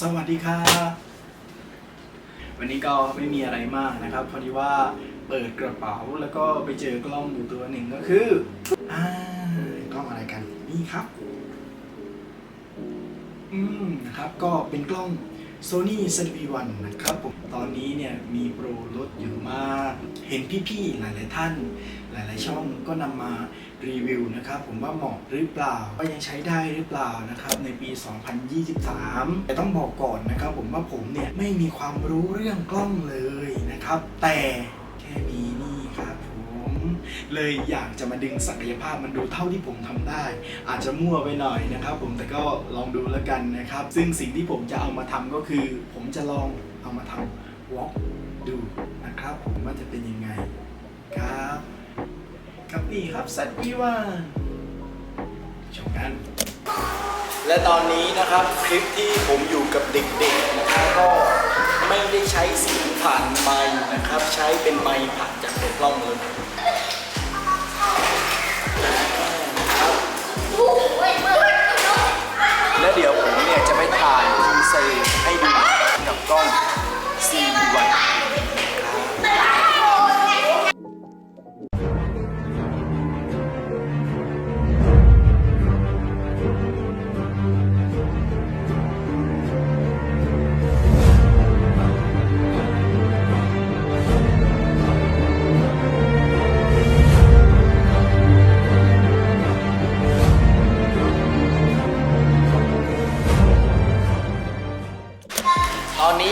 สวัสดีครับวันนี้ก็ไม่มีอะไรมากนะครับ พอดีว่าเปิดกระเป๋าแล้วก็ไปเจอกล้องอยู่ตัวหนึ่งก็คืออ่ากล้องอะไรกันนี่ครับ อืมนะครับก็เป็นกล้อง Sony ZV-1 นะครับผมตอนนี้เนี่ยมีโปรลดอยู่มาก เห็นพี่ๆ หลายๆท่าน หลายๆช่องก็นำมารีวิวนะครับ ผมว่าเหมาะหรือเปล่าว่ายังใช้ได้หรือเปล่านะครับในปี 2023 แต่ต้องบอกก่อนนะครับผมว่าผมเนี่ยไม่มีความรู้เรื่องกล้องเลยนะครับ แต่ เลยอยากจะมาดึงศักยภาพมันดูเท่าที่ผมทำได้ อาจจะมั่วไปหน่อยนะครับ ผมแต่ก็ลองดูแล้วกันนะครับ ซึ่งสิ่งที่ผมจะเอามาทำก็คือ ผมจะลองเอามาทำวอล์กดูนะครับ ผมว่าจะเป็นยังไงครับครับนี่ครับสัตว์วิวานชมกัน และตอนนี้นะครับคลิปที่ผมอยู่กับเด็กๆนะครับก็ไม่ได้ใช้เสียงผ่านไมค์นะครับ ใช้เป็นไมค์ผ่านจากตัวกล้องเลย และ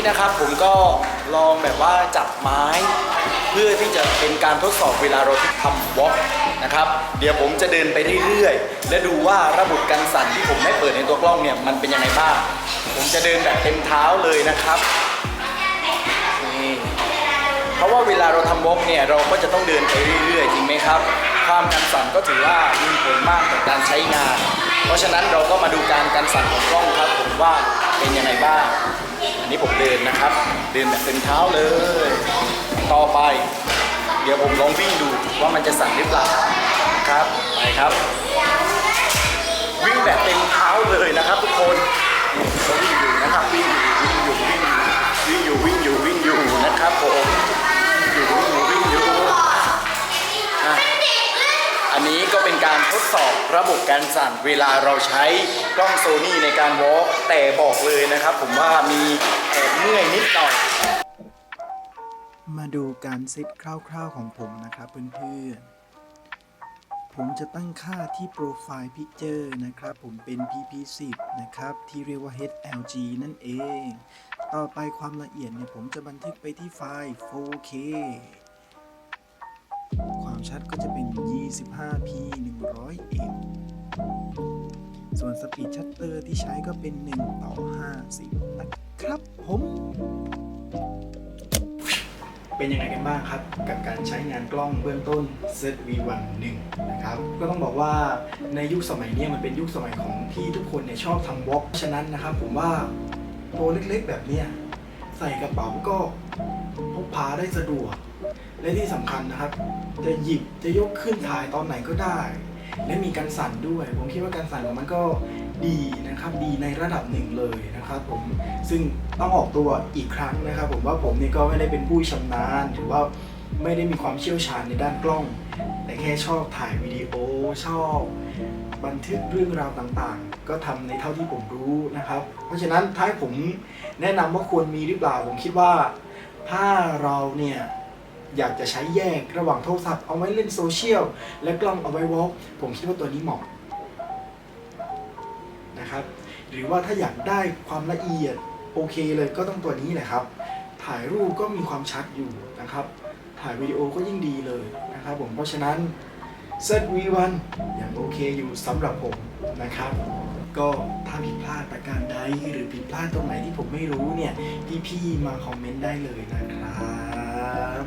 นนี้นะครับผมก็ลองแบบว่าจับไม้ เพื่อที่จะเป็นการทดสอบเวลาเราที่ทำวอล์กนะครับ เดี๋ยวผมจะเดินไปเรื่อยๆ และดูว่าระบบกันสั่นที่ผมได้เปิดในตัวกล้องเนี่ยมันเป็นยังไงบ้าง ผมจะเดินแบบเต็มเท้าเลยนะครับนี่เพราะว่าเวลาเราทำวอล์กเนี่ยเราก็จะต้องเดินไปเรื่อยๆ จริงไหมครับ ความกันสั่นก็ถือว่ามีผลมากต่อการใช้งาน เพราะฉะนั้นเราก็มาดูการกันสั่นของกล้องครับผมว่าเป็นยังไงบ้าง อันนี้ผมเดินนะครับ เดินแบบเต็มเท้าเลย ต่อไป เดี๋ยวผมลองวิ่งดูว่ามันจะสั่นหรือเปล่าครับ ไปครับ ทดสอบระบบการสั่นเวลาเราใช้กล้องโซนี่ในการวอล์กแต่บอกเลยนะครับ ผมว่ามีแอบเมื่อยนิดหน่อยมาดูการเซตคร่าวๆของผมนะครับเพื่อนๆ ผมจะตั้งค่าที่โปรไฟล์ Picture นะครับ ผมเป็น PP10 นะครับ ที่เรียกว่า HLG นั่นเอง ต่อไปความละเอียดเนี่ยผมจะบันทึกไปที่ไฟล์ 4K ความชัดก็จะเป็น 25p 100m ส่วนสปีดชัตเตอร์ที่ใช้ก็เป็น 1 ต่อ 50 นะครับผม เป็นยังไงกันบ้างครับ กับการใช้งานกล้องเบื้องต้น ZV-1 1 นะครับ ก็ต้องบอกว่าในยุคสมัยนี้มันเป็นยุคสมัยของที่ทุกคนเนี่ยชอบทำวอล์กฉะนั้นนะครับผมว่าตัวเล็กๆแบบเนี้ย ใส่กระเป๋าก็พกพาได้สะดวก และที่สำคัญนะครับ จะหยิบจะยกขึ้นถ่ายตอนไหนก็ได้ และมีการสั่นด้วย ผมคิดว่าการสั่นของมันก็ดีนะครับดีในระดับหนึ่งเลยนะครับผมซึ่งต้องออกตัวอีกครั้งนะครับ ผมว่าผมนี่ก็ไม่ได้เป็นผู้ชำนาญหรือว่าไม่ได้มีความเชี่ยวชาญในด้านกล้อง แต่แค่ชอบถ่ายวิดีโอชอบ บันทึกเรื่องราวต่างๆ ก็ทำในเท่าที่ผมรู้นะครับ เพราะฉะนั้นถ้าให้ผมแนะนำว่าควรมีหรือเปล่า ผมคิดว่าถ้าเราเนี่ยอยากจะใช้แยกระหว่างโทรศัพท์เอาไว้เล่นโซเชียลและกล้องเอาไว้วอล์กผมคิดว่าตัวนี้เหมาะนะครับ หรือว่าถ้าอยากได้ความละเอียดโอเคเลยก็ต้องตัวนี้แหละครับ ถ่ายรูปก็มีความชัดอยู่นะครับ ถ่ายวิดีโอก็ยิ่งดีเลยนะครับผมเพราะฉะนั้น ZV-1 ยังโอเคอยู่สำหรับผมนะครับ ก็ถ้าผิดพลาดประการใดหรือผิดพลาดตรงไหนที่ผมไม่รู้เนี่ย พี่ๆมาคอมเมนต์ได้เลยนะครับ